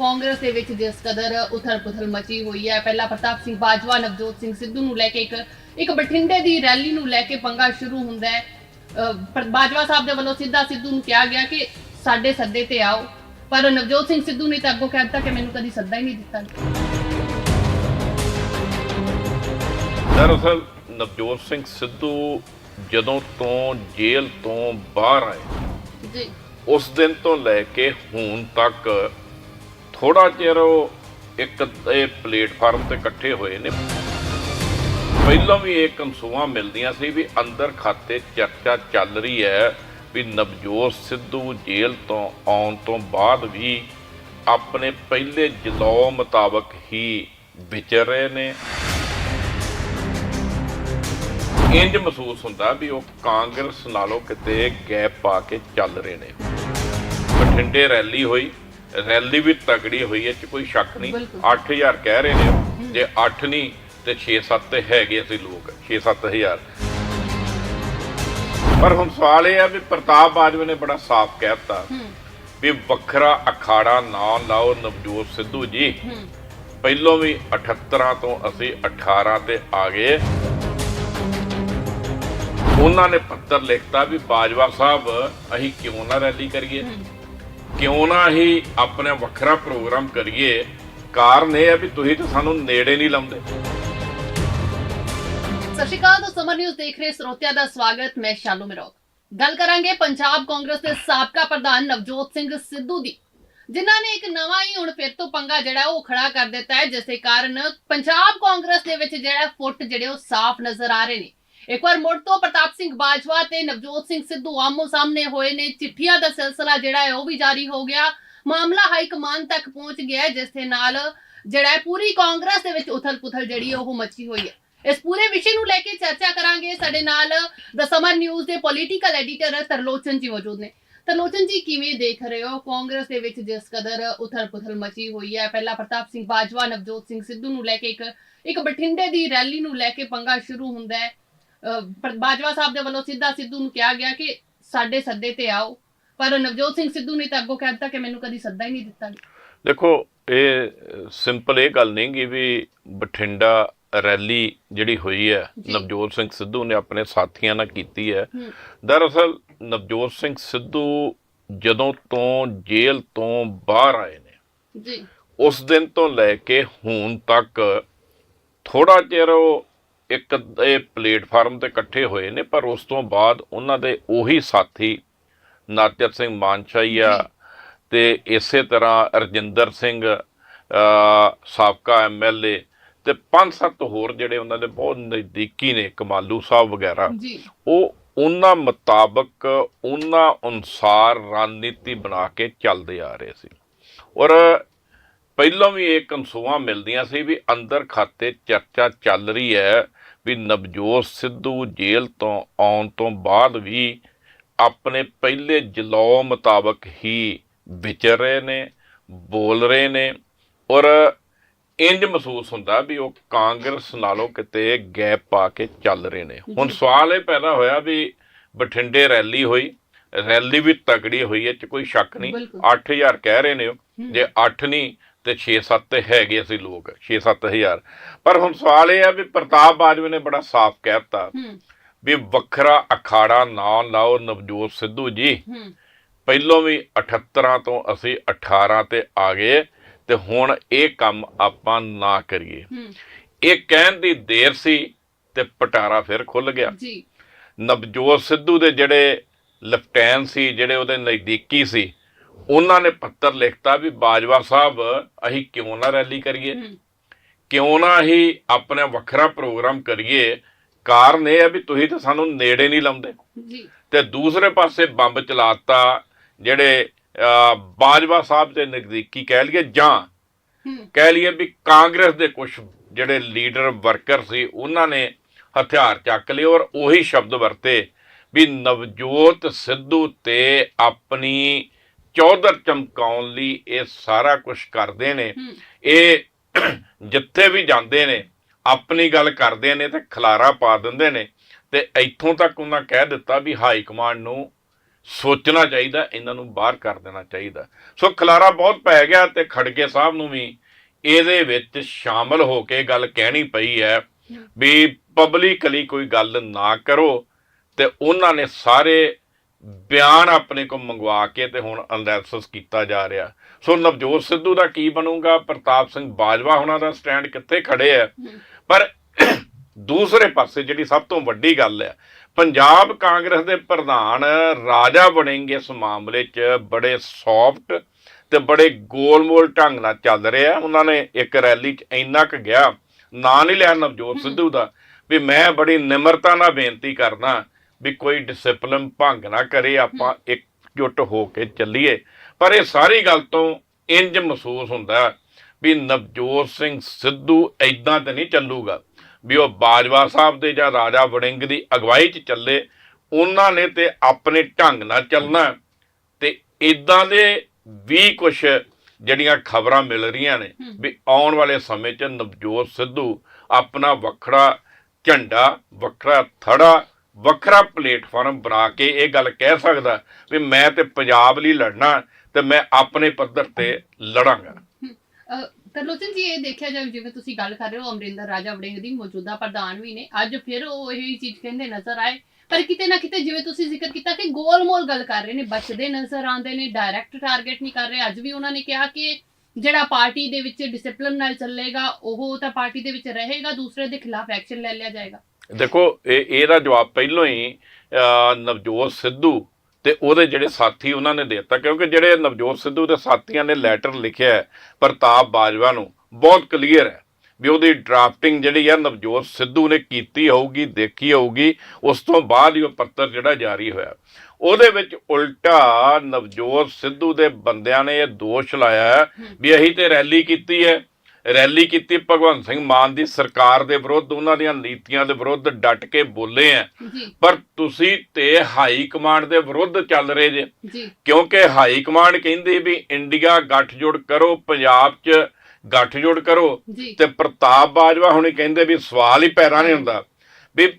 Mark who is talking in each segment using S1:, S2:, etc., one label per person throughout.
S1: ਕਾਂਗਰਸ ਦੇ ਵਿੱਚ ਜਿਸ ਕਦਰ ਉਥਲ-ਪੁਥਲ ਮਚੀ ਹੋਈ ਹੈ। ਪਹਿਲਾਂ ਪ੍ਰਤਾਪ ਸਿੰਘ ਬਾਜਵਾ ਨਵਜੋਤ ਸਿੰਘ ਸਿੱਧੂ ਨੂੰ ਲੈ ਕੇ ਇੱਕ ਇੱਕ ਬਠਿੰਡੇ ਦੀ ਰੈਲੀ ਨੂੰ ਲੈ ਕੇ ਪੰਗਾ ਸ਼ੁਰੂ ਹੁੰਦਾ ਹੈ। ਅਹ, ਬਾਜਵਾ ਸਾਹਿਬ ਦੇ ਵੱਲੋਂ ਸਿੱਧਾ ਸਿੱਧੂ ਨੂੰ ਕਿਹਾ ਗਿਆ ਕਿ ਸਾਡੇ ਸੱਦੇ ਤੇ ਆਓ। ਪਰ ਨਵਜੋਤ ਸਿੰਘ ਸਿੱਧੂ ਨੇ ਤਾਂ ਅੱਗੋਂ ਕਹਿ ਦਿੱਤਾ ਕਿ ਮੈਨੂੰ ਕਦੀ ਸੱਦਾ ਹੀ ਨਹੀਂ ਦਿੱਤਾ।
S2: ਦਰਅਸਲ ਨਵਜੋਤ ਸਿੰਘ ਸਿੱਧੂ ਜਦੋਂ ਤੋਂ ਜੇਲ੍ਹ ਤੋਂ ਬਾਹਰ ਆਏ
S1: ਜੀ।
S2: ਉਸ ਦਿਨ ਤੋਂ ਲੈ ਕੇ ਹੁਣ ਤੱਕ ਥੋੜਾ ਚਿਰ ਉਹ ਇੱਕ ਇਹ ਪਲੇਟਫਾਰਮ ਤੇ ਇਕੱਠੇ ਹੋਏ ਨੇ। ਪਹਿਲਾਂ ਵੀ ਇਹ ਕਨਸੂਆਂ ਮਿਲਦੀਆਂ ਸੀ ਵੀ ਅੰਦਰ ਖਾਤੇ ਚਰਚਾ ਚੱਲ ਰਹੀ ਹੈ ਵੀ ਨਵਜੋਤ ਸਿੱਧੂ ਜੇਲ੍ਹ ਤੋਂ ਆਉਣ ਤੋਂ ਬਾਅਦ ਵੀ ਆਪਣੇ ਪਹਿਲੇ ਜਲੌ ਮੁਤਾਬਕ ਹੀ ਵਿਚਰ ਰਹੇ ਨੇ। ਇੰਜ ਮਹਿਸੂਸ ਹੁੰਦਾ ਵੀ ਉਹ ਕਾਂਗਰਸ ਨਾਲੋਂ ਕਿਤੇ ਗੈਪ ਪਾ ਕੇ ਚੱਲ ਰਹੇ ਨੇ। ਬਠਿੰਡੇ ਰੈਲੀ ਹੋਈ। ਰੈਲੀ ਵੀ ਤਗੜੀ ਹੋਈ ਹੈ ਚ ਕੋਈ ਸ਼ੱਕ ਨਹੀਂ।
S1: ਬਿਲਕੁਲ।
S2: 8000 ਕਹਿ ਰਹੇ ਨੇ। ਜੇ 8 ਨਹੀਂ ਤੇ 6-7 ਤੇ ਹੈਗੇ ਅਸੀਂ ਲੋਕ 6-7000 ਪਰ ਹੁਣ ਸਵਾਲ ਇਹ ਹੈ ਵੀ ਪ੍ਰਤਾਪ ਬਾਜਵੇ ਨੇ ਬੜਾ ਸਾਫ਼ ਕਹਿਤਾ
S1: ਹੂੰ।
S2: ਵੀ ਵੱਖਰਾ ਅਖਾੜਾ ਨਾ ਲਾਓ ਨਵਜੋਤ ਸਿੱਧੂ ਜੀ। ਪਹਿਲੋਂ ਵੀ 78 ਤੋਂ ਅਸੀਂ 18 ਤੇ ਆ ਗਏ। ਉਹਨਾਂ ਨੇ ਪੱਤਰ ਲਿਖਤਾ ਵੀ ਬਾਜਵਾ ਸਾਹਿਬ ਅਸੀਂ ਕਿਉਂ ਨਾ ਰੈਲੀ ਕਰੀਏ? ਕਿਉਂ ਨਾ ਹੀ ਆਪਣੇ ਵੱਖਰਾ ਪ੍ਰੋਗਰਾਮ ਕਰੀਏ? ਕਾਰਨ ਇਹ ਹੈ ਵੀ ਤੁਸੀਂ ਤਾਂ ਸਾਨੂੰ ਨੇੜੇ ਨਹੀਂ ਲਾਉਂਦੇ।
S1: ਸਤਿ ਸ਼੍ਰੀ ਅਕਾਲ ਸਮਰ ਨਿਊਜ਼ ਦੇਖ ਰਹੇ ਸਰੋਤਿਆਂ ਦਾ ਸਵਾਗਤ, ਮੈਂ ਸ਼ਾਲੂ ਮਿਰੋਕ ਗੱਲ ਕਰਾਂਗੇ ਪੰਜਾਬ ਕਾਂਗਰਸ ਦੇ ਸਾਬਕਾ ਪ੍ਰਧਾਨ ਨਵਜੋਤ ਸਿੰਘ ਸਿੱਧੂ ਦੀ। ਜਿਨ੍ਹਾਂ ਨੇ ਇੱਕ ਨਵਾਂ ਹੀ ਹੁਣ ਫਿਰ ਤੋਂ ਪੰਗਾ ਜਿਹੜਾ ਉਹ ਖੜਾ ਕਰ ਦਿੱਤਾ ਹੈ, ਜਿਸ ਦੇ ਕਾਰਨ ਪੰਜਾਬ ਕਾਂਗਰਸ ਦੇ ਵਿੱਚ ਜਿਹੜਾ ਫੁੱਟ ਜਿਹੜੇ ਉਹ ਸਾਫ਼ ਨਜ਼ਰ ਆ ਰਹੇ ਨੇ। ਇੱਕ ਵਾਰ ਮੁੜ ਤੋਂ ਪ੍ਰਤਾਪ ਸਿੰਘ ਬਾਜਵਾ ਤੇ ਨਵਜੋਤ ਸਿੰਘ ਸਿੱਧੂ ਆਮੋ ਸਾਹਮਣੇ ਹੋਏ ਨੇ। ਚਿੱਠੀਆਂ ਦਾ ਸਿਲਸਿਲਾ ਜਿਹੜਾ ਹੈ ਉਹ ਵੀ ਜਾਰੀ ਹੋ ਗਿਆ। ਮਾਮਲਾ ਹਾਈ ਕਮਾਨ ਤੱਕ ਪਹੁੰਚ ਗਿਆ ਜਿਸ ਦੇ ਨਾਲ ਜਿਹੜਾ ਹੈ ਪੂਰੀ ਕਾਂਗਰਸ ਦੇ ਵਿੱਚ ਉਥਲ-ਪੁਥਲ ਜਿਹੜੀ ਉਹ ਮਚੀ ਹੋਈ ਹੈ। ਇਸ ਪੂਰੇ ਵਿਸ਼ੇ ਨੂੰ ਲੈ ਕੇ ਚਰਚਾ ਕਰਾਂਗੇ। ਸਾਡੇ ਨਾਲ ਦ ਸਮਰ ਨਿਊਜ਼ ਦੇ ਪੋਲੀਟੀਕਲ ਐਡੀਟਰ ਤਰਲੋਚਨ ਜੀ ਮੌਜੂਦ ਨੇ। ਤਰਲੋਚਨ ਜੀ, ਕਿਵੇਂ ਦੇਖ ਰਹੇ ਹੋ? ਕਾਂਗਰਸ ਦੇ ਵਿੱਚ ਜਿਸ ਕਦਰ ਉਥਲ-ਪੁਥਲ ਮਚੀ ਹੋਈ ਹੈ, ਪਹਿਲਾਂ ਪ੍ਰਤਾਪ ਸਿੰਘ ਬਾਜਵਾ, ਨਵਜੋਤ ਸਿੰਘ ਸਿੱਧੂ ਨੂੰ ਲੈ ਕੇ ਇੱਕ ਇੱਕ ਬਠਿੰਡੇ ਦੀ ਰੈਲੀ ਨੂੰ ਲੈ ਕੇ ਪੰਗਾ ਸ਼ੁਰੂ ਹੁੰਦਾ ਹੈ। ਬਾਜਵਾ ਸਾਹਿਬ ਦੇ ਵੱਲੋਂ ਸਿੱਧਾ ਸਿੱਧੂ ਨੂੰ ਕਿਹਾ ਗਿਆ ਕਿ ਸਾਡੇ ਸੱਦੇ ਤੇ ਆਓ। ਪਰ ਨਵਜੋਤ ਸਿੰਘ ਸਿੱਧੂ ਨੇ ਤਾਂ ਅੱਗੋਂ ਕਹਿ ਦਿੱਤਾ ਕਿ ਮੈਨੂੰ ਕਦੀ ਸੱਦਾ ਹੀ ਨਹੀਂ ਦਿੱਤਾ।
S2: ਦੇਖੋ ਇਹ ਸਿੰਪਲ ਇਹ ਗੱਲ ਨਹੀਂ ਗੀ ਵੀ ਬਠਿੰਡਾ ਰੈਲੀ ਜਿਹੜੀ ਹੋਈ ਹੈ। ਨਵਜੋਤ ਸਿੰਘ ਸਿੱਧੂ ਨੇ ਆਪਣੇ ਸਾਥੀਆਂ ਨਾਲ ਕੀਤੀ ਹੈ।
S1: ਹੂੰ।
S2: ਦਰਅਸਲ ਨਵਜੋਤ ਸਿੰਘ ਸਿੱਧੂ ਜਦੋਂ ਤੋਂ ਜੇਲ੍ਹ ਤੋਂ ਬਾਹਰ ਆਏ ਨੇ
S1: ਜੀ।
S2: ਉਸ ਦਿਨ ਤੋਂ ਲੈ ਕੇ ਹੁਣ ਤੱਕ ਥੋੜਾ ਚਿਰ ਉਹ ਇੱਕ ਇਹ ਪਲੇਟਫਾਰਮ ਤੇ ਇਕੱਠੇ ਹੋਏ ਨੇ ਪਰ ਉਸ ਤੋਂ ਬਾਅਦ ਉਹਨਾਂ ਦੇ ਉਹੀ ਸਾਥੀ ਨਰਜਤ ਸਿੰਘ ਮਾਨਸ਼ਾਹੀਆ ਤੇ ਇਸੇ ਤਰ੍ਹਾਂ ਰਜਿੰਦਰ ਸਿੰਘ ਸਾਬਕਾ ਐਮਐਲਏ ਤੇ ਪੰਜ ਸੱਤ ਹੋਰ ਜਿਹੜੇ ਉਹਨਾਂ ਦੇ ਬਹੁਤ ਨਜ਼ਦੀਕੀ ਨੇ ਕਮਾਲੂ ਸਾਹਿਬ ਵਗੈਰਾ ਉਹ ਉਹਨਾਂ ਮੁਤਾਬਕ ਉਹਨਾਂ ਅਨੁਸਾਰ ਰਣਨੀਤੀ ਬਣਾ ਕੇ ਚੱਲਦੇ ਆ ਰਹੇ ਸੀ। ਔਰ ਪਹਿਲਾਂ ਵੀ ਇਹ ਕਨਸੂਆਂ ਮਿਲਦੀਆਂ ਸੀ ਵੀ ਅੰਦਰ ਖਾਤੇ ਚਰਚਾ ਚੱਲ ਰਹੀ ਹੈ ਵੀ ਨਵਜੋਤ ਸਿੱਧੂ ਜੇਲ੍ਹ ਤੋਂ ਆਉਣ ਤੋਂ ਬਾਅਦ ਵੀ ਆਪਣੇ ਪਹਿਲੇ ਜਲੌ ਮੁਤਾਬਕ ਹੀ ਵਿਚਰ ਰਹੇ ਨੇ ਬੋਲ ਰਹੇ ਨੇ ਔਰ ਇੰਜ ਮਹਿਸੂਸ ਹੁੰਦਾ ਵੀ ਉਹ ਕਾਂਗਰਸ ਨਾਲੋਂ ਕਿਤੇ ਗੈਪ ਪਾ ਕੇ ਚੱਲ ਰਹੇ ਨੇ ਹੁਣ। ਸਵਾਲ ਇਹ ਪੈਦਾ ਹੋਇਆ ਵੀ ਬਠਿੰਡੇ ਰੈਲੀ ਹੋਈ ਰੈਲੀ ਵੀ ਤਗੜੀ ਹੋਈ ਹੈ ਚ ਕੋਈ ਸ਼ੱਕ ਨਹੀਂ
S1: ਬਿਲਕੁਲ।
S2: 8000 ਕਹਿ ਰਹੇ ਨੇ। ਜੇ 8 ਨਹੀਂ ਤੇ 6-7 ਤੇ ਹੈਗੇ ਅਸੀਂ ਲੋਕ 6-7000 ਪਰ ਹੁਣ ਸਵਾਲ ਇਹ ਹੈ ਵੀ ਪ੍ਰਤਾਪ ਬਾਜਵੇ ਨੇ ਬੜਾ ਸਾਫ਼ ਕਹਿਤਾ
S1: ਹੂੰ।
S2: ਵੀ ਵੱਖਰਾ ਅਖਾੜਾ ਨਾ ਲਾਓ ਨਵਜੋਤ ਸਿੱਧੂ ਜੀ। ਪਹਿਲੋਂ ਵੀ 78 ਤੋਂ ਅਸੀਂ 18 ਤੇ ਆ ਗਏ ਤੇ ਹੁਣ ਇਹ ਕੰਮ ਆਪਾਂ ਨਾ ਕਰੀਏ। ਇਹ ਕਹਿਣ ਦੀ ਦੇਰ ਸੀ ਤੇ ਪਟਾਰਾ ਫਿਰ ਖੁੱਲ ਗਿਆ।
S1: ਜੀ।
S2: ਨਵਜੋਤ ਸਿੱਧੂ ਦੇ ਜਿਹੜੇ ਲੈਫਟੈਨੈਂਟ ਸੀ ਜਿਹੜੇ ਉਹਦੇ ਨਜ਼ਦੀਕੀ ਸੀ ਉਹਨਾਂ ਨੇ ਪੱਤਰ ਲਿਖਤਾ ਵੀ ਬਾਜਵਾ ਸਾਹਿਬ ਅਸੀਂ ਕਿਉਂ ਨਾ ਰੈਲੀ ਕਰੀਏ? ਕਿਉਂ ਨਾ ਹੀ ਆਪਣੇ ਵੱਖਰਾ ਪ੍ਰੋਗਰਾਮ ਕਰੀਏ? ਕਾਰਨ ਇਹ ਹੈ ਵੀ ਤੁਸੀਂ ਤਾਂ ਸਾਨੂੰ ਨੇੜੇ ਨਹੀਂ ਲਾਉਂਦੇ।
S1: ਜੀ।
S2: ਤੇ ਦੂਸਰੇ ਪਾਸੇ ਬੰਬ ਚਲਾਤਾ ਜਿਹੜੇ ਬਾਜਵਾ ਸਾਹਿਬ ਦੇ ਨਜ਼ਦੀਕੀ ਕਹਿ ਲਈਏ ਜਾਂ ਕਹਿ ਲਈਏ ਵੀ ਕਾਂਗਰਸ ਦੇ ਕੁਝ ਜਿਹੜੇ ਲੀਡਰ ਵਰਕਰ ਸੀ ਉਹਨਾਂ ਨੇ ਹਥਿਆਰ ਚੱਕ ਲਏ ਔਰ ਉਹੀ ਸ਼ਬਦ ਵਰਤੇ ਵੀ ਨਵਜੋਤ ਸਿੱਧੂ ਤੇ ਆਪਣੀ ਚੌਧਰ ਚਮਕਾਉਣ ਲਈ ਇਹ ਸਾਰਾ ਕੁਝ ਕਰਦੇ ਨੇ। ਇਹ ਜਿੱਥੇ ਵੀ ਜਾਂਦੇ ਨੇ ਆਪਣੀ ਗੱਲ ਕਰਦੇ ਨੇ ਤੇ ਖਲਾਰਾ ਪਾ ਦਿੰਦੇ ਨੇ। ਤੇ ਇੱਥੋਂ ਤੱਕ ਉਹਨਾਂ ਕਹਿ ਦਿੱਤਾ ਵੀ ਹਾਈ ਕਮਾਂਡ ਨੂੰ ਸੋਚਣਾ ਚਾਹੀਦਾ ਇਹਨਾਂ ਨੂੰ ਬਾਹਰ ਕਰ ਦੇਣਾ ਚਾਹੀਦਾ। ਸੋ ਖਲਾਰਾ ਬਹੁਤ ਪੈ ਗਿਆ ਤੇ ਖੜਗੇ ਸਾਹਿਬ ਨੂੰ ਵੀ ਇਹਦੇ ਵਿੱਚ ਸ਼ਾਮਲ ਹੋ ਕੇ ਗੱਲ ਕਹਿਣੀ ਪਈ ਹੈ ਵੀ ਪਬਲਿਕਲੀ ਕੋਈ ਗੱਲ ਨਾ ਕਰੋ ਤੇ ਉਹਨਾਂ ਨੇ ਸਾਰੇ ਬਿਆਨ ਆਪਣੇ ਕੋਲ ਮੰਗਵਾ ਕੇ ਤੇ ਹੁਣ ਅਨਾਲਿਸਿਸ ਕੀਤਾ ਜਾ ਰਿਹਾ। ਸੋ ਨਵਜੋਤ ਸਿੱਧੂ ਦਾ ਕੀ ਬਣੂਗਾ? ਪ੍ਰਤਾਪ ਸਿੰਘ ਬਾਜਵਾ ਉਹਨਾਂ ਦਾ ਸਟੈਂਡ ਕਿੱਥੇ ਖੜੇ ਹੈ। ਪਰ ਦੂਸਰੇ ਪਾਸੇ ਜਿਹੜੀ ਸਭ ਤੋਂ ਵੱਡੀ ਗੱਲ ਹੈ ਪੰਜਾਬ ਕਾਂਗਰਸ ਦੇ ਪ੍ਰਧਾਨ ਰਾਜਾ ਵੜਿੰਗ ਇਸ ਮਾਮਲੇ 'ਚ ਬੜੇ ਸੌਫਟ ਤੇ ਬੜੇ ਗੋਲਮੋਲ ਢੰਗ ਨਾਲ ਚੱਲ ਰਹੇ। ਆ ਉਹਨਾਂ ਨੇ ਇੱਕ ਰੈਲੀ 'ਚ ਇੰਨਾ ਕੁ ਗਿਆ ਨਾਂ ਨਹੀਂ ਲਿਆ ਨਵਜੋਤ ਸਿੱਧੂ ਦਾ ਵੀ ਮੈਂ ਬੜੀ ਨਿਮਰਤਾ ਨਾਲ ਬੇਨਤੀ ਕਰਦਾ ਵੀ ਕੋਈ ਡਿਸਪਲਿਨ ਭੰਗ ਨਾ ਕਰੇ ਆਪਾਂ ਇਕਜੁੱਟ ਹੋ ਕੇ ਚੱਲੀਏ। ਪਰ ਇਹ ਸਾਰੀ ਗੱਲ ਤੋਂ ਇੰਜ ਮਹਿਸੂਸ ਹੁੰਦਾ ਵੀ ਨਵਜੋਤ ਸਿੰਘ ਸਿੱਧੂ ਐਦਾਂ ਤੇ ਨਹੀਂ ਚੱਲੂਗਾ ਵੀ ਉਹ ਬਾਜਵਾ ਸਾਹਿਬ ਦੇ ਜਾਂ ਰਾਜਾ ਵੜਿੰਗ ਦੀ ਅਗਵਾਈ 'ਚ ਚੱਲੇ। ਉਹਨਾਂ ਨੇ ਤੇ ਆਪਣੇ ਢੰਗ ਨਾਲ ਚੱਲਣਾ ਤੇ ਇਦਾਂ ਦੇ ਵੀ ਕੁਝ ਜਿਹੜੀਆਂ ਖਬਰਾਂ ਮਿਲ ਰਹੀਆਂ ਨੇ ਵੀ ਆਉਣ ਵਾਲੇ ਸਮੇਂ 'ਚ ਨਵਜੋਤ ਸਿੱਧੂ ਆਪਣਾ ਵੱਖਰਾ ਝੰਡਾ ਵੱਖਰਾ ਥੜਾ ਵੱਖਰਾ ਪਲੇਟਫਾਰਮ ਬਣਾ ਕੇ ਇਹ ਗੱਲ ਕਹਿ ਸਕਦਾ ਵੀ ਮੈਂ ਤੇ ਪੰਜਾਬ ਲਈ ਲੜਨਾ ਤੇ ਮੈਂ ਆਪਣੇ ਪੱਧਰ ਤੇ ਲੜਾਂਗਾ।
S1: ਤਰਲੋਚਨ ਜੀ, ਇਹ ਦੇਖਿਆ ਜਾਵੇ, ਜਿਵੇਂ ਤੁਸੀਂ ਗੱਲ ਕਰ ਰਹੇ ਹੋ, ਅਮਰਿੰਦਰ ਰਾਜਾ ਵੜਿੰਗ ਦੀ ਮੌਜੂਦਾ ਪ੍ਰਧਾਨ ਵੀ ਨੇ। ਅੱਜ ਫਿਰ ਉਹ ਇਹੀ ਚੀਜ਼ ਕਹਿੰਦੇ ਨਜ਼ਰ ਆਏ। ਪਰ ਕਿਤੇ ਨਾ ਕਿਤੇ ਜਿਵੇਂ ਤੁਸੀਂ ਜ਼ਿਕਰ ਕੀਤਾ ਕਿ ਗੋਲਮੋਲ ਗੱਲ ਕਰ ਰਹੇ ਨੇ, ਬਚਦੇ ਨਜ਼ਰ ਆਉਂਦੇ ਨੇ ਡਾਇਰੈਕਟ ਟਾਰਗੇਟ ਨਹੀਂ ਕਰ ਰਹੇ। ਅੱਜ ਵੀ ਉਹਨਾਂ ਨੇ ਕਿਹਾ ਕਿ ਜਿਹੜਾ ਪਾਰਟੀ ਦੇ ਵਿੱਚ ਡਿਸਪਲਿਨ ਨਾਲ ਚੱਲੇਗਾ, ਉਹ ਤਾਂ ਪਾਰਟੀ ਦੇ ਵਿੱਚ ਰਹੇਗਾ, ਦੂਸਰੇ ਦੇ ਖਿਲਾਫ ਐਕਸ਼ਨ ਲੈ ਲਿਆ ਜਾਏਗਾ।
S2: ਦੇਖੋ, ਇਹ, ਇਹਦਾ ਜਵਾਬ ਪਹਿਲਾਂ ਹੀ ਨਵਜੋਤ ਸਿੱਧੂ ਤੇ ਉਹਦੇ ਜਿਹੜੇ ਸਾਥੀ ਉਹਨਾਂ ਨੇ ਦੇ ਦਿੱਤਾ। ਕਿਉਂਕਿ ਜਿਹੜੇ ਨਵਜੋਤ ਸਿੱਧੂ ਦੇ ਸਾਥੀਆਂ ਨੇ ਲੈਟਰ ਲਿਖਿਆ ਪ੍ਰਤਾਪ ਬਾਜਵਾ ਨੂੰ, ਬਹੁਤ ਕਲੀਅਰ ਹੈ ਵੀ ਉਹਦੀ ਡਰਾਫਟਿੰਗ ਜਿਹੜੀ ਆ ਨਵਜੋਤ ਸਿੱਧੂ ਨੇ ਕੀਤੀ ਹੋਊਗੀ, ਦੇਖੀ ਹੋਊਗੀ, ਉਸ ਤੋਂ ਬਾਅਦ ਹੀ ਉਹ ਪੱਤਰ ਜਿਹੜਾ ਜਾਰੀ ਹੋਇਆ। ਉਹਦੇ ਵਿੱਚ ਉਲਟਾ ਨਵਜੋਤ ਸਿੱਧੂ ਦੇ ਬੰਦਿਆਂ ਨੇ ਇਹ ਦੋਸ਼ ਲਾਇਆ ਵੀ ਅਸੀਂ ਤੇ ਰੈਲੀ ਕੀਤੀ ਹੈ। ਰੈਲੀ ਕੀਤੀ ਭਗਵੰਤ ਸਿੰਘ ਮਾਨ ਦੀ ਸਰਕਾਰ ਦੇ ਵਿਰੁੱਧ ਉਹਨਾਂ ਦੀਆਂ ਨੀਤੀਆਂ ਦੇ ਵਿਰੁੱਧ ਡਟ ਕੇ ਬੋਲੇ ਆ ਪਰ ਤੁਸੀਂ ਤੇ ਹਾਈ ਕਮਾਂਡ ਦੇ ਵਿਰੁੱਧ ਚੱਲ ਰਹੇ ਜੇ। ਕਿਉਂਕਿ ਹਾਈ ਕਮਾਂਡ ਕਹਿੰਦੀ ਵੀ ਇੰਡੀਆ ਗੱਠਜੋੜ ਕਰੋ ਪੰਜਾਬ 'ਚ ਗੱਠਜੋੜ ਕਰੋ। ਤੇ ਪ੍ਰਤਾਪ ਬਾਜਵਾ ਹੁਣੇ ਕਹਿੰਦੇ ਵੀ ਸਵਾਲ ਹੀ ਪੈਦਾ ਨਹੀਂ ਹੁੰਦਾ। ਵੀ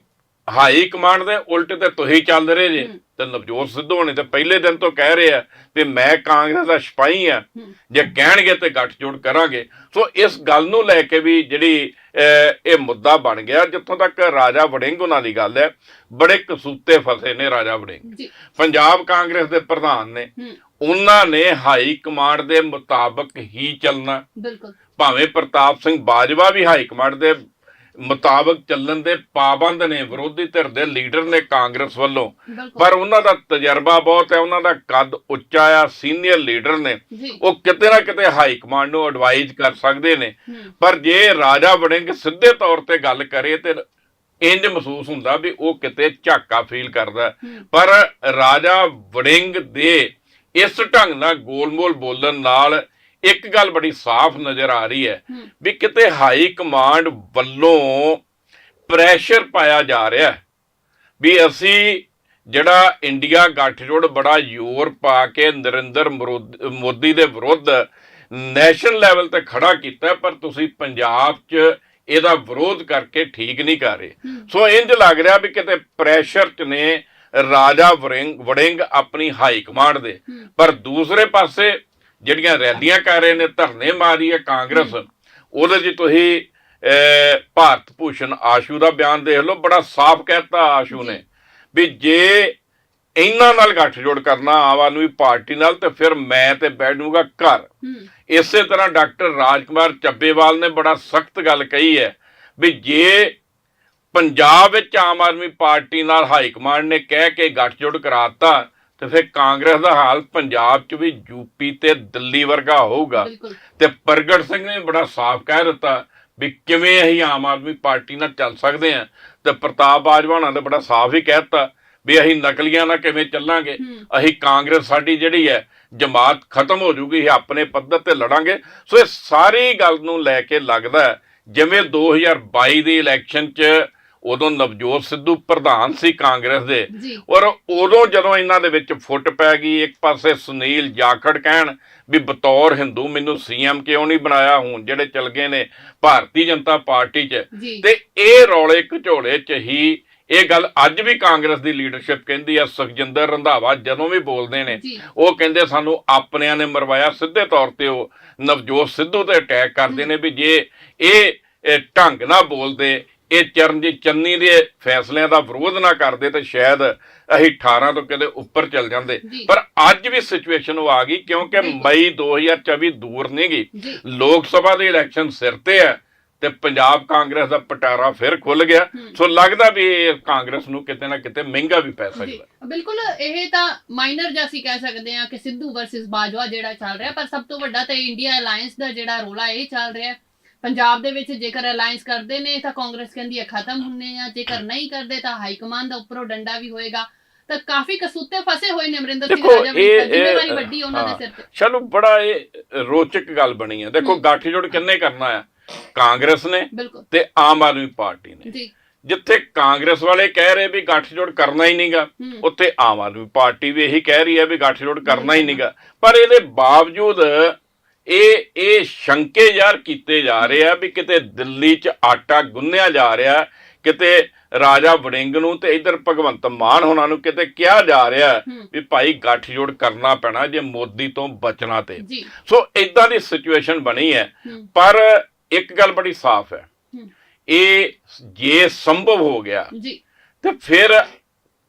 S2: ਹਾਈ ਕਮਾਂਡ ਦੇ ਉਲਟ ਤੇ ਤੁਸੀਂ ਚੱਲ ਰਹੇ ਜੇ। ਤੇ ਨਵਜੋਤ ਸਿੱਧੂ ਹੋਣੇ ਤੇ ਪਹਿਲੇ ਦਿਨ ਤੋਂ ਕਹਿ ਰਹੇ ਆ ਵੀ ਮੈਂ ਕਾਂਗਰਸ ਦਾ ਸਿਪਾਹੀ ਆ। ਜੇ ਕਹਿਣਗੇ ਤੇ ਗੱਠਜੋੜ ਕਰਾਂਗੇ। ਸੋ ਇਸ ਗੱਲ ਨੂੰ ਲੈ ਕੇ ਵੀ ਜਿਹੜੀ ਇਹ ਮੁੱਦਾ ਬਣ ਗਿਆ ਜਿੱਥੋਂ ਤੱਕ ਰਾਜਾ ਵੜਿੰਗ ਉਹਨਾਂ ਦੀ ਗੱਲ ਹੈ ਬੜੇ ਕਸੂਤੇ ਫਸੇ ਨੇ ਰਾਜਾ ਵੜਿੰਗ। ਪੰਜਾਬ ਕਾਂਗਰਸ ਦੇ ਪ੍ਰਧਾਨ ਨੇ। ਉਹਨਾਂ ਨੇ ਹਾਈ ਕਮਾਂਡ ਦੇ ਮੁਤਾਬਕ ਹੀ ਚੱਲਣਾ।
S1: ਬਿਲਕੁਲ।
S2: ਭਾਵੇਂ ਪ੍ਰਤਾਪ ਸਿੰਘ ਬਾਜਵਾ ਵੀ ਹਾਈ ਕਮਾਂਡ ਦੇ ਮੁਤਾਬਕ ਚੱਲਣ ਦੇ ਪਾਬੰਦ ਨੇ ਵਿਰੋਧੀ ਧਿਰ ਦੇ ਲੀਡਰ ਨੇ ਕਾਂਗਰਸ ਵੱਲੋਂ। ਪਰ ਉਹਨਾਂ ਦਾ ਤਜਰਬਾ ਬਹੁਤ ਹੈ ਉਹਨਾਂ ਦਾ ਕੱਦ ਉੱਚਾ ਆ ਸੀਨੀਅਰ ਲੀਡਰ ਨੇ। ਉਹ ਕਿਤੇ ਨਾ ਕਿਤੇ ਹਾਈ ਕਮਾਂਡ ਨੂੰ ਐਡਵਾਈਜ਼ ਕਰ ਸਕਦੇ ਨੇ। ਪਰ ਜੇ ਰਾਜਾ ਵੜਿੰਗ ਸਿੱਧੇ ਤੌਰ ਤੇ ਗੱਲ ਕਰੇ ਤੇ ਇੰਜ ਮਹਿਸੂਸ ਹੁੰਦਾ ਵੀ ਉਹ ਕਿਤੇ ਝਾਕਾ ਫੀਲ ਕਰਦਾ ਪਰ ਰਾਜਾ ਵੜਿੰਗ ਦੇ ਇਸ ਢੰਗ ਨਾਲ ਗੋਲਮੋਲ ਬੋਲਣ ਨਾਲ ਇੱਕ ਗੱਲ ਬੜੀ ਸਾਫ਼ ਨਜ਼ਰ ਆ ਰਹੀ
S1: ਹੈ
S2: ਵੀ ਕਿਤੇ ਹਾਈ ਕਮਾਂਡ ਵੱਲੋਂ ਪ੍ਰੈਸ਼ਰ ਪਾਇਆ ਜਾ ਰਿਹਾ ਹੈ ਵੀ ਅਸੀਂ ਜਿਹੜਾ ਇੰਡੀਆ ਗੱਠਜੋੜ ਬੜਾ ਜ਼ੋਰ ਪਾ ਕੇ ਨਰਿੰਦਰ ਮੋਦੀ ਦੇ ਵਿਰੁੱਧ ਨੈਸ਼ਨਲ ਲੈਵਲ ਤੇ ਖੜਾ ਕੀਤਾ ਪਰ ਤੁਸੀਂ ਪੰਜਾਬ 'ਚ ਇਹਦਾ ਵਿਰੋਧ ਕਰਕੇ ਠੀਕ ਨਹੀਂ ਕਰ ਰਹੇ। ਸੋ ਇੰਜ ਲੱਗ ਰਿਹਾ ਵੀ ਕਿਤੇ ਪ੍ਰੈਸ਼ਰ 'ਚ ਨੇ ਰਾਜਾ ਵੜਿੰਗ ਵੜਿੰਗ ਆਪਣੀ ਹਾਈ ਕਮਾਂਡ ਦੇ। ਪਰ ਦੂਸਰੇ ਪਾਸੇ ਜਿਹੜੀਆਂ ਰੈਲੀਆਂ ਕਰ ਰਹੇ ਨੇ ਧਰਨੇ ਮਾਰੀ ਹੈ ਕਾਂਗਰਸ। ਉਹਦੇ 'ਚ ਤੁਸੀਂ ਭਾਰਤ ਭੂਸ਼ਣ ਆਸ਼ੂ ਦਾ ਬਿਆਨ ਦੇਖ ਲਓ ਬੜਾ ਸਾਫ਼ ਕਹਿਤਾ ਆਸ਼ੂ ਨੇ ਵੀ ਜੇ ਇਹਨਾਂ ਨਾਲ ਗੱਠਜੋੜ ਕਰਨਾ ਆਮ ਆਦਮੀ ਪਾਰਟੀ ਨਾਲ ਤੇ ਫਿਰ ਮੈਂ ਤੇ ਬੈਠੂਗਾ ਘਰ। ਇਸੇ ਤਰ੍ਹਾਂ ਡਾਕਟਰ ਰਾਜਕੁਮਾਰ ਚੱਬੇਵਾਲ ਨੇ ਬੜਾ ਸਖਤ ਗੱਲ ਕਹੀ ਹੈ ਵੀ ਜੇ ਪੰਜਾਬ ਵਿੱਚ ਆਮ ਆਦਮੀ ਪਾਰਟੀ ਨਾਲ ਹਾਈ ਕਮਾਂਡ ਨੇ ਕਹਿ ਕੇ ਗੱਠਜੋੜ ਕਰਾਤਾ ਤੇ ਫਿਰ ਕਾਂਗਰਸ ਦਾ ਹਾਲ ਪੰਜਾਬ 'ਚ ਵੀ ਯੂਪੀ ਤੇ ਦਿੱਲੀ ਵਰਗਾ ਹੋਊਗਾ। ਤੇ ਪ੍ਰਗਟ ਸਿੰਘ ਨੇ ਬੜਾ ਸਾਫ਼ ਕਹਿ ਦਿੱਤਾ ਵੀ ਕਿਵੇਂ ਅਸੀਂ ਆਮ ਆਦਮੀ ਪਾਰਟੀ ਨਾਲ ਚੱਲ ਸਕਦੇ ਹਾਂ। ਤੇ ਪ੍ਰਤਾਪ ਬਾਜਵਾ ਹੋਣਾ ਨੇ ਬੜਾ ਸਾਫ਼ ਹੀ ਕਹਿ ਦਿੱਤਾ ਵੀ ਅਸੀਂ ਨਕਲੀਆਂ ਨਾਲ ਕਿਵੇਂ ਚੱਲਾਂਗੇ। ਅਸੀਂ ਕਾਂਗਰਸ ਸਾਡੀ ਜਿਹੜੀ ਹੈ ਜਮਾਤ ਖਤਮ ਹੋ ਜੂਗੀ ਇਹ ਆਪਣੇ ਪੱਧਰ ਤੇ ਲੜਾਂਗੇ। ਸੋ ਇਹ ਸਾਰੀ ਗੱਲ ਨੂੰ ਲੈ ਕੇ ਲੱਗਦਾ ਜਿਵੇਂ 2022 ਦੇ ਇਲੈਕਸ਼ਨ 'ਚ ਉਦੋਂ ਨਵਜੋਤ ਸਿੱਧੂ ਪ੍ਰਧਾਨ ਸੀ ਕਾਂਗਰਸ ਦੇ। ਔਰ ਉਦੋਂ ਜਦੋਂ ਇਹਨਾਂ ਦੇ ਵਿੱਚ ਫੁੱਟ ਪੈ ਗਈ ਇੱਕ ਪਾਸੇ ਸੁਨੀਲ ਜਾਖੜ ਕਹਿਣ ਵੀ ਬਤੌਰ ਹਿੰਦੂ ਮੈਨੂੰ ਸੀਐਮ ਕਿਉਂ ਨਹੀਂ ਬਣਾਇਆ ਹੁਣ ਜਿਹੜੇ ਚਲ ਗਏ ਨੇ ਭਾਰਤੀ ਜਨਤਾ ਪਾਰਟੀ 'ਚ। ਤੇ ਇਹ ਰੌਲੇ ਘਚੋਲੇ 'ਚ ਹੀ ਇਹ ਗੱਲ ਅੱਜ ਵੀ ਕਾਂਗਰਸ ਦੀ ਲੀਡਰਸ਼ਿਪ ਕਹਿੰਦੀ ਹੈ ਸੁਖਜਿੰਦਰ ਰੰਧਾਵਾ ਜਦੋਂ ਵੀ ਬੋਲਦੇ ਨੇ ਉਹ ਕਹਿੰਦੇ ਸਾਨੂੰ ਆਪਣਿਆਂ ਨੇ ਮਰਵਾਇਆ ਸਿੱਧੇ ਤੌਰ ਤੇ ਉਹ ਨਵਜੋਤ ਸਿੱਧੂ ਤੇ ਅਟੈਕ ਕਰਦੇ ਨੇ ਵੀ ਜੇ ਇਹ ਇਹ ਢੰਗ ਨਾਲ ਬੋਲਦੇ ਇਹ ਚਰਨਜੀਤ ਚੰਨੀ ਦੇ ਫੈਸਲਿਆਂ ਦਾ ਵਿਰੋਧ ਨਾ ਕਰਦੇ ਤੇ ਸ਼ਾਇਦ ਅਸੀਂ 18 ਤੋਂ ਕਿਤੇ ਉੱਪਰ ਚੱਲ ਜਾਂਦੇ। ਪਰ ਅੱਜ ਵੀ ਸਿਚੁਏਸ਼ਨ ਉਹ ਆ ਗਈ ਕਿਉਂਕਿ। ਮਈ 2024 ਦੂਰ ਨਹੀਂ ਗਈ ਲੋਕ ਸਭਾ ਦੇ ਇਲੈਕਸ਼ਨ ਸਿਰ ਤੇ ਹੈ ਤੇ ਪੰਜਾਬ ਕਾਂਗਰਸ ਦਾ ਪਟਾਰਾ ਫਿਰ ਖੁੱਲ ਗਿਆ। ਸੋ ਲੱਗਦਾ ਵੀ ਇਹ ਕਾਂਗਰਸ ਨੂੰ ਕਿਤੇ ਨਾ ਕਿਤੇ ਮਹਿੰਗਾ ਵੀ ਪੈ ਸਕਦਾ
S1: ਬਿਲਕੁਲ ਇਹ ਤਾਂ ਮਾਈਨਰ ਜਿਹਾ ਕਹਿ ਸਕਦੇ ਹਾਂ ਕਿ ਸਿੱਧੂ ਵਰਸਸ ਬਾਜਵਾ ਜਿਹੜਾ ਚੱਲ ਰਿਹਾ ਪਰ ਸਭ ਤੋਂ ਵੱਡਾ ਤਾਂ ਇੰਡੀਆ ਅਲਾਈਅੰਸ ਦਾ ਜਿਹੜਾ ਰੋਲਾ ਇਹ ਚੱਲ ਰਿਹਾ। ਪੰਜਾਬ ਦੇ ਵਿੱਚ ਜੇਕਰ ਅਲਾਈਅੰਸ ਕਰਦੇ ਨੇ ਤਾਂ ਕਾਂਗਰਸ ਕਹਿੰਦੀ ਹੈ ਖਤਮ ਹੁੰਨੇ ਆ ਜੇਕਰ ਨਹੀਂ ਕਰਦੇ ਤਾਂ ਹਾਈ ਕਮਾਂਡ ਦਾ ਉੱਪਰੋਂ ਡੰਡਾ ਵੀ ਹੋਏਗਾ। ਤਾਂ ਕਾਫੀ ਕਸੂਤੇ ਫਸੇ ਹੋਏ ਨੇ ਅਮਰਿੰਦਰ ਸਿੰਘ ਰਾਜਾ ਵੀ ਜ਼ਿੰਮੇਵਾਰੀ ਵੱਡੀ ਉਹਨਾਂ ਦੇ। ਸਿਰ ਤੇ।
S2: ਚਲੋ ਬੜਾ ਇਹ ਰੋਚਕ ਗੱਲ ਬਣੀ ਹੈ। ਦੇਖੋ। ਗੱਠਜੋੜ ਕਿੰਨੇ ਕਰਨਾ ਹੈ? ਕਾਂਗਰਸ ਨੇ ਤੇ ਆਮ ਆਦਮੀ ਪਾਰਟੀ ਨੇ। ਜਿੱਥੇ ਕਾਂਗਰਸ ਵਾਲੇ ਕਹਿ ਰਹੇ ਵੀ ਗੱਠਜੋੜ ਕਰਨਾ ਹੀ ਨਹੀਂਗਾ ਉੱਥੇ ਆਮ ਆਦਮੀ ਪਾਰਟੀ ਵੀ ਇਹੀ ਕਹਿ ਰਹੀ ਹੈ ਵੀ ਗੱਠਜੋੜ ਕਰਨਾ ਹੀ ਨਹੀਂਗਾ। ਪਰ ਇਹਦੇ ਬਾਵਜੂਦ ਇਹ ਇਹ ਸ਼ੰਕੇ ਯਾਰ ਕੀਤੇ ਜਾ ਰਹੇ ਆ ਵੀ ਕਿਤੇ ਦਿੱਲੀ 'ਚ ਆਟਾ ਗੁੰਨਿਆ ਜਾ ਰਿਹਾ ਕਿਤੇ ਰਾਜਾ ਵੜਿੰਗ ਨੂੰ ਤੇ ਇਧਰ ਭਗਵੰਤ ਮਾਨ ਹੋਣਾ ਨੂੰ ਕਿਤੇ ਕਿਹਾ ਜਾ ਰਿਹਾ ਵੀ ਭਾਈ ਗੱਠਜੋੜ ਕਰਨਾ ਪੈਣਾ ਜੇ ਮੋਦੀ ਤੋਂ ਬਚਣਾ ਤੇ। ਸੋ ਇਦਾਂ ਦੀ ਸਿਚੁਏਸ਼ਨ ਬਣੀ ਹੈ ਪਰ ਇੱਕ ਗੱਲ ਬੜੀ ਸਾਫ਼ ਹੈ।
S1: ਹੂੰ।
S2: ਇਹ ਜੇ ਸੰਭਵ ਹੋ ਗਿਆ
S1: ਜੀ।
S2: ਤੇ ਫਿਰ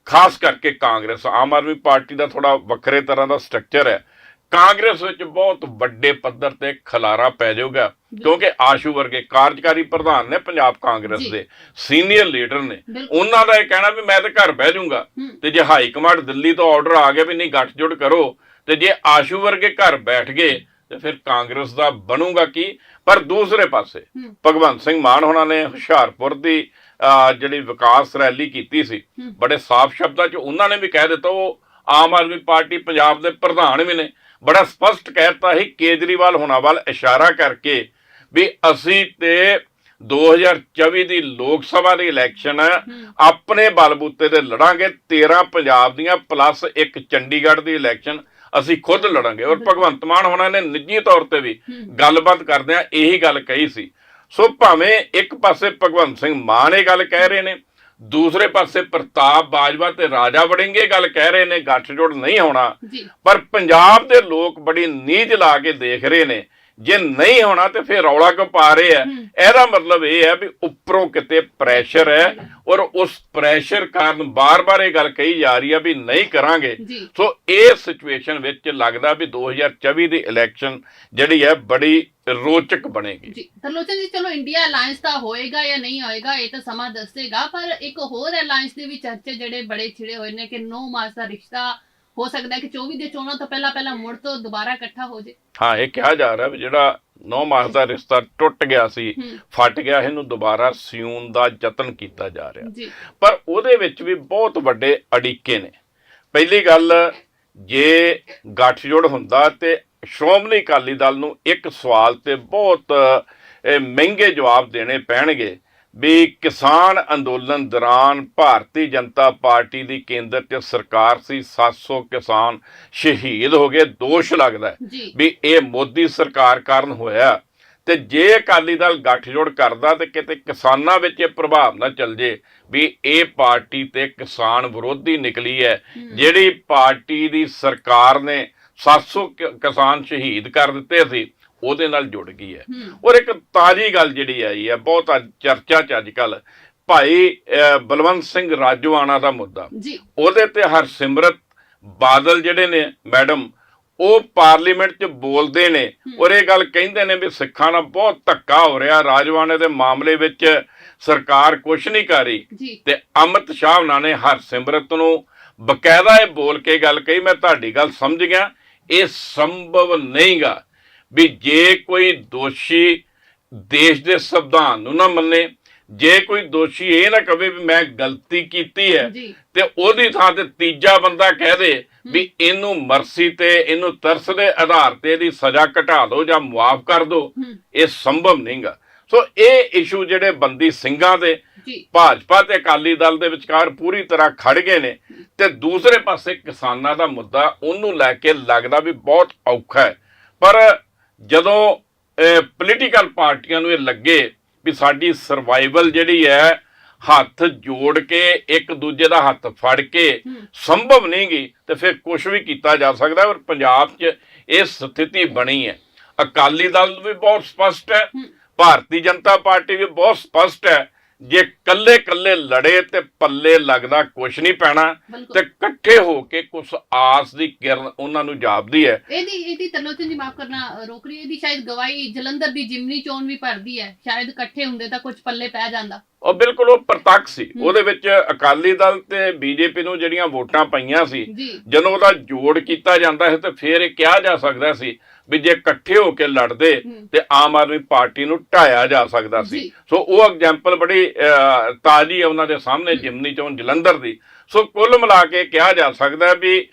S2: ਖਾਸ ਕਰਕੇ ਕਾਂਗਰਸ ਆਮ ਆਦਮੀ ਪਾਰਟੀ ਦਾ ਥੋੜਾ ਵੱਖਰੇ ਤਰ੍ਹਾਂ ਦਾ ਸਟਰਕਚਰ ਹੈ। ਕਾਂਗਰਸ ਵਿੱਚ ਬਹੁਤ ਵੱਡੇ ਪੱਧਰ ਤੇ ਖਲਾਰਾ ਪੈ ਜਾਊਗਾ ਕਿਉਂਕਿ ਆਸ਼ੂ ਵਰਗੇ ਕਾਰਜਕਾਰੀ ਪ੍ਰਧਾਨ ਨੇ ਪੰਜਾਬ ਕਾਂਗਰਸ। ਦੇ ਸੀਨੀਅਰ ਲੀਡਰ ਨੇ। ਉਹਨਾਂ ਦਾ ਇਹ ਕਹਿਣਾ ਵੀ ਮੈਂ ਤਾਂ ਘਰ ਬਹਿ ਜਾਊਂਗਾ ਤੇ ਜੇ ਹਾਈ ਕਮਾਂਡ ਦਿੱਲੀ ਤੋਂ ਆਰਡਰ ਆ ਗਿਆ ਵੀ ਨਹੀਂ ਗੱਠਜੋੜ ਕਰੋ ਤੇ ਜੇ ਆਸ਼ੂ ਵਰਗੇ ਘਰ ਬੈਠ ਗਏ ਤੇ ਫਿਰ ਕਾਂਗਰਸ ਦਾ ਬਣੂਗਾ ਕੀ? ਪਰ ਦੂਸਰੇ ਪਾਸੇ ਭਗਵੰਤ ਸਿੰਘ ਮਾਨ ਹੋਣਾ ਨੇ ਹੁਸ਼ਿਆਰਪੁਰ ਦੀ ਜਿਹੜੀ ਵਿਕਾਸ ਰੈਲੀ ਕੀਤੀ ਸੀ ਬੜੇ ਸਾਫ਼ ਸ਼ਬਦਾਂ 'ਚ ਉਹਨਾਂ ਨੇ ਵੀ ਕਹਿ ਦਿੱਤਾ ਉਹ ਆਮ ਆਦਮੀ ਪਾਰਟੀ ਪੰਜਾਬ ਦੇ ਪ੍ਰਧਾਨ ਵੀ ਨੇ। ਬੜਾ ਸਪਸ਼ਟ ਕਹਿਤਾ ਸੀ ਕੇਜਰੀਵਾਲ ਹੋਣਾ ਵੱਲ ਇਸ਼ਾਰਾ ਕਰਕੇ ਵੀ ਅਸੀਂ ਤੇ 2024 ਦੀ ਲੋਕ ਸਭਾ ਦੀ ਇਲੈਕਸ਼ਨ
S1: ਹੂੰ
S2: ਆਪਣੇ ਬਲਬੂਤੇ ਤੇ ਲੜਾਂਗੇ 13 ਪੰਜਾਬ ਦੀਆਂ ਪਲੱਸ ਇੱਕ ਚੰਡੀਗੜ੍ਹ ਦੀ ਇਲੈਕਸ਼ਨ ਅਸੀਂ ਖੁਦ ਲੜਾਂਗੇ। ਔਰ ਭਗਵੰਤ ਮਾਨ ਹੋਣਾ ਨੇ ਨਿੱਜੀ ਤੌਰ ਤੇ ਵੀ
S1: ਹੂੰ।
S2: ਗੱਲਬਾਤ ਕਰਦਿਆਂ ਇਹੀ ਗੱਲ ਕਹੀ ਸੀ। ਸੋ ਭਾਵੇਂ ਇੱਕ ਪਾਸੇ ਭਗਵੰਤ ਸਿੰਘ ਮਾਨ ਇਹ ਗੱਲ ਕਹਿ ਰਹੇ ਨੇ ਦੂਸਰੇ ਪਾਸੇ ਪ੍ਰਤਾਪ ਬਾਜਵਾ ਤੇ ਰਾਜਾ ਵੜਿੰਗੇ ਗੱਲ ਕਹਿ ਰਹੇ ਨੇ ਗੱਠਜੋੜ ਨਹੀਂ ਹੋਣਾ ਪਰ ਪੰਜਾਬ ਦੇ ਲੋਕ ਬੜੀ ਨੀਝ ਲਾ ਕੇ ਦੇਖ ਰਹੇ ਨੇ। ਜੇ ਨਹੀਂ ਹੋਣਾ ਤੇ ਫਿਰ ਰੌਲਾ ਕਿਉਂ ਪਾ ਰਹੇ ਆ। ਇਹਦਾ ਮਤਲਬ ਇਹ ਹੈ ਵੀ ਉੱਪਰੋਂ ਕਿਤੇ ਪ੍ਰੈਸ਼ਰ ਹੈ ਔਰ ਉਸ ਪ੍ਰੈਸ਼ਰ ਕਾਰਨ ਬਾਰ-ਬਾਰ ਇਹ ਗੱਲ ਕਹੀ ਜਾ ਰਹੀ ਹੈ ਵੀ ਨਹੀਂ ਕਰਾਂਗੇ। ਸੋ ਇਹ ਸਿਚੁਏਸ਼ਨ ਵਿੱਚ ਲੱਗਦਾ ਵੀ 2024 ਦੀ ਇਲੈਕਸ਼ਨ ਜਿਹੜੀ ਹੈ ਬੜੀ ਰੋਚਕ ਬਣੇਗੀ।
S1: ਜੀ। ਤਰਲੋਚਨ ਜੀ ਚਲੋ ਇੰਡੀਆ ਅਲਾਈਅੰਸ ਤਾਂ ਹੋਏਗਾ ਜਾਂ ਨਹੀਂ ਹੋਏਗਾ ਇਹ ਤਾਂ ਸਮਾਂ ਦੱਸੇਗਾ ਪਰ ਇੱਕ ਹੋਰ ਅਲਾਈਅੰਸ ਦੇ ਵੀ ਚਰਚੇ ਜਿਹੜੇ ਬੜੇ ਛਿੜੇ ਹੋਏ ਨੇ ਕਿ 9 ਮਾਸ ਦਾ ਰਿਸ਼ਤਾ ਹੋ ਸਕਦਾ ਹੈ ਕਿ 24 ਦੇ ਚੋਣਾਂ ਤੋਂ ਪਹਿਲਾਂ ਪਹਿਲਾਂ ਮੁੜ ਤੋਂ ਦੁਬਾਰਾ ਇਕੱਠਾ ਹੋ ਜੇ।
S2: ਹਾਂ ਇਹ ਕਿਹਾ ਜਾ ਰਿਹਾ ਵੀ ਜਿਹੜਾ 9 ਮਾਸ ਦਾ ਰਿਸ਼ਤਾ ਟੁੱਟ ਗਿਆ ਸੀ ਫਟ ਗਿਆ ਇਹਨੂੰ ਦੁਬਾਰਾ ਸਿਉਣ ਦਾ ਯਤਨ ਕੀਤਾ ਜਾ ਰਿਹਾ। ਪਰ ਉਹਦੇ ਵਿੱਚ ਵੀ ਬਹੁਤ ਵੱਡੇ ਅੜਿੱਕੇ ਨੇ। ਪਹਿਲੀ ਗੱਲ ਜੇ ਗੱਠਜੋੜ ਹੁੰਦਾ ਤੇ ਸ਼੍ਰੋਮਣੀ ਅਕਾਲੀ ਦਲ ਨੂੰ ਇੱਕ ਸਵਾਲ ਤੇ ਬਹੁਤ ਮਹਿੰਗੇ ਜਵਾਬ ਦੇਣੇ ਪੈਣਗੇ। ਵੀ ਕਿਸਾਨ ਅੰਦੋਲਨ ਦੌਰਾਨ ਭਾਰਤੀ ਜਨਤਾ ਪਾਰਟੀ ਦੀ ਕੇਂਦਰ 'ਚ ਸਰਕਾਰ ਸੀ 700 ਕਿਸਾਨ ਸ਼ਹੀਦ ਹੋ ਗਏ ਦੋਸ਼ ਲੱਗਦਾ ਵੀ ਇਹ ਮੋਦੀ ਸਰਕਾਰ ਕਾਰਨ ਹੋਇਆ ਤੇ ਜੇ ਅਕਾਲੀ ਦਲ ਗੱਠਜੋੜ ਕਰਦਾ ਤੇ ਕਿਤੇ ਕਿਸਾਨਾਂ ਵਿੱਚ ਇਹ ਪ੍ਰਭਾਵ ਨਾ ਚੱਲ ਜੇ ਵੀ ਇਹ ਪਾਰਟੀ ਤੇ ਕਿਸਾਨ ਵਿਰੋਧੀ ਨਿਕਲੀ ਹੈ ਜਿਹੜੀ ਪਾਰਟੀ ਦੀ ਸਰਕਾਰ ਨੇ 700 ਕਿ- ਕਿਸਾਨ ਸ਼ਹੀਦ ਕਰ ਦਿੱਤੇ ਸੀ ਉਹਦੇ ਨਾਲ ਜੁੜ ਗਈ ਹੈ। ਔਰ ਇੱਕ ਤਾਜੀ ਗੱਲ ਜਿਹੜੀ ਆਈ ਹੈ ਬਹੁਤ ਚਰਚਾ ਚ ਅੱਜ ਕੱਲ ਭਾਈ ਬਲਵੰਤ ਸਿੰਘ ਰਾਜੋਆਣਾ ਦਾ ਮੁੱਦਾ। ਉਹਦੇ ਤੇ ਹਰਸਿਮਰਤ ਬਾਦਲ ਜਿਹੜੇ ਨੇ ਮੈਡਮ ਉਹ ਪਾਰਲੀਮੈਂਟ 'ਚ ਬੋਲਦੇ ਨੇ। ਔਰ ਇਹ ਗੱਲ ਕਹਿੰਦੇ ਨੇ ਵੀ ਸਿੱਖਾਂ ਨਾਲ ਬਹੁਤ ਧੱਕਾ ਹੋ ਰਿਹਾ। ਰਾਜਵਾਨੇ ਦੇ ਮਾਮਲੇ ਵਿੱਚ ਸਰਕਾਰ ਕੁਝ ਨਹੀਂ ਕਰ ਰਹੀ। ਤੇ ਅਮਿਤ ਸ਼ਾਹ ਉਹਨਾਂ ਨੇ ਹਰਸਿਮਰਤ ਨੂੰ ਬਕਾਇਦਾ ਇਹ ਬੋਲ ਕੇ ਗੱਲ ਕਹੀ। ਮੈਂ ਤੁਹਾਡੀ ਗੱਲ ਸਮਝ ਗਿਆ। ਇਹ ਸੰਭਵ ਨਹੀਂਗਾ। ਵੀ ਜੇ ਕੋਈ ਦੋਸ਼ੀ ਦੇਸ਼ ਦੇ ਸੰਵਿਧਾਨ ਨੂੰ ਨਾ ਮੰਨੇ ਜੇ ਕੋਈ ਦੋਸ਼ੀ ਇਹ ਨਾ ਕਵੇ ਵੀ ਮੈਂ ਗਲਤੀ ਕੀਤੀ ਹੈ ਤੇ ਉਹਦੀ ਥਾਂ ਤੇ ਤੀਜਾ ਬੰਦਾ ਕਹਿ ਦੇ ਵੀ ਇਹਨੂੰ ਮਰਸੀ ਤੇ ਇਹਨੂੰ ਤਰਸ ਦੇ ਆਧਾਰ ਤੇ ਇਹਦੀ ਸਜ਼ਾ ਘਟਾ ਦਿਓ ਜਾਂ ਮੁਆਫ ਕਰ ਦਿਓ ਇਹ ਸੰਭਵ ਨਹੀਂਗਾ। ਸੋ ਇਹ ਇਸ਼ੂ ਜਿਹੜੇ ਬੰਦੀ ਸਿੰਘਾਂ ਦੇ ਭਾਜਪਾ ਤੇ ਅਕਾਲੀ ਦਲ ਦੇ ਵਿਚਕਾਰ ਪੂਰੀ ਤਰ੍ਹਾਂ ਖੜ ਗਏ ਨੇ ਤੇ ਦੂਸਰੇ ਪਾਸੇ ਕਿਸਾਨਾਂ ਦਾ ਮੁੱਦਾ ਉਹਨੂੰ ਲੈ ਕੇ ਲੱਗਦਾ ਵੀ ਬਹੁਤ ਔਖਾ ਹੈ। ਪਰ ਜਦੋਂ ਪੋਲੀਟੀਕਲ ਪਾਰਟੀਆਂ ਨੂੰ ਇਹ ਲੱਗੇ ਵੀ ਸਾਡੀ ਸਰਵਾਈਵਲ ਜਿਹੜੀ ਹੈ ਹੱਥ ਜੋੜ ਕੇ ਇੱਕ ਦੂਜੇ ਦਾ ਹੱਥ ਫੜ ਕੇ ਸੰਭਵ ਨਹੀਂਗੀ ਤੇ ਫਿਰ ਕੁਝ ਵੀ ਕੀਤਾ ਜਾ ਸਕਦਾ ਔਰ ਪੰਜਾਬ 'ਚ ਇਹ ਸਥਿਤੀ ਬਣੀ ਹੈ। ਅਕਾਲੀ ਦਲ ਵੀ ਬਹੁਤ ਸਪਸ਼ਟ ਹੂੰ। ਭਾਰਤੀ ਜਨਤਾ ਪਾਰਟੀ ਵੀ ਬਹੁਤ ਸਪਸ਼ਟ ਹੈ ਜੇ ਕੱਲੇ ਕੱਲੇ ਲੜੇ ਤੇ ਪੱਲੇ ਲੱਗਦਾ ਕੁਝ ਨਹੀਂ ਪੈਣਾ ਤੇ ਇਕੱਠੇ ਹੋ ਕੇ ਕੁਝ ਆਸ ਦੀ ਕਿਰਨ ਉਹਨਾਂ ਨੂੰ ਜਾਪਦੀ ਹੈ।
S1: ਇਹਦੀ ਇਹਦੀ ਤਰਲੋਚਨ ਜੀ ਮਾਫ ਕਰਨਾ ਰੋਕ ਰਹੀ ਹੈ। ਇਹਦੀ ਸ਼ਾਇਦ ਗਵਾਹੀ ਜਲੰਧਰ ਦੀ ਜਿਮਨੀ ਚੋਣ ਵੀ ਭਰਦੀ ਹੈ। ਸ਼ਾਇਦ ਇਕੱਠੇ ਹੁੰਦੇ ਤਾਂ ਕੁਝ ਪੱਲੇ ਪੈ ਜਾਂਦਾ।
S2: ਉਹ ਬਿਲਕੁਲ ਉਹ ਪ੍ਰਤੱਖ ਸੀ। ਉਹਦੇ ਵਿੱਚ ਅਕਾਲੀ ਦਲ ਤੇ ਬੀਜੇਪੀ ਨੂੰ ਜਿਹੜੀਆਂ ਵੋਟਾਂ ਪਈਆਂ ਸੀ ਜਦੋਂ ਉਹਦਾ ਜੋੜ ਕੀਤਾ ਜਾਂਦਾ ਹੈ ਤੇ ਫਿਰ ਇਹ ਕਿਹਾ ਜਾ ਸਕਦਾ ਸੀ ਵੀ ਜੇ ਇਕੱਠੇ ਹੋ ਕੇ ਲੜਦੇ। ਤੇ ਆਮ ਆਦਮੀ ਪਾਰਟੀ ਨੂੰ ਢਾਇਆ ਜਾ ਸਕਦਾ ਸੀ। ਸੋ ਉਹ ਐਗਜ਼ਾਮਪਲ ਬੜੀ ਤਾਜ਼ੀ ਹੈ ਉਹਨਾਂ ਦੇ ਸਾਹਮਣੇ ਜਿਮਨੀ ਚੋਣ ਜਲੰਧਰ ਦੀ। ਸੋ ਕੁੱਲ ਮਿਲਾ ਕੇ ਕਿਹਾ ਜਾ ਸਕਦਾ ਵੀ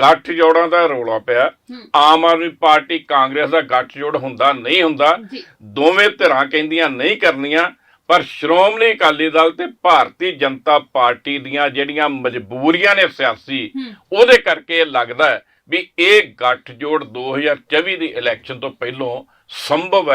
S2: ਗੱਠ ਜੋੜਾਂ ਦਾ ਰੌਲਾ ਪਿਆ। ਆਮ ਆਦਮੀ ਪਾਰਟੀ ਕਾਂਗਰਸ ਦਾ ਗੱਠ ਜੋੜ ਹੁੰਦਾ ਨਹੀਂ ਹੁੰਦਾ। ਦੋਵੇਂ ਧਿਰਾਂ ਕਹਿੰਦੀਆਂ ਨਹੀਂ ਕਰਨੀਆਂ ਪਰ ਸ਼੍ਰੋਮਣੀ ਅਕਾਲੀ ਦਲ ਤੇ ਭਾਰਤੀ ਜਨਤਾ ਪਾਰਟੀ ਦੀਆਂ ਜਿਹੜੀਆਂ ਮਜਬੂਰੀਆਂ ਨੇ ਸਿਆਸੀ ਉਹਦੇ ਕਰਕੇ ਲੱਗਦਾ ਹੈ ਵੀ ਇਹ ਗੱਠਜੋੜ 2024 ਦੀ ਇਲੈਕਸ਼ਨ ਤੋਂ ਪਹਿਲਾਂ ਸੰਭਵ ਹੈ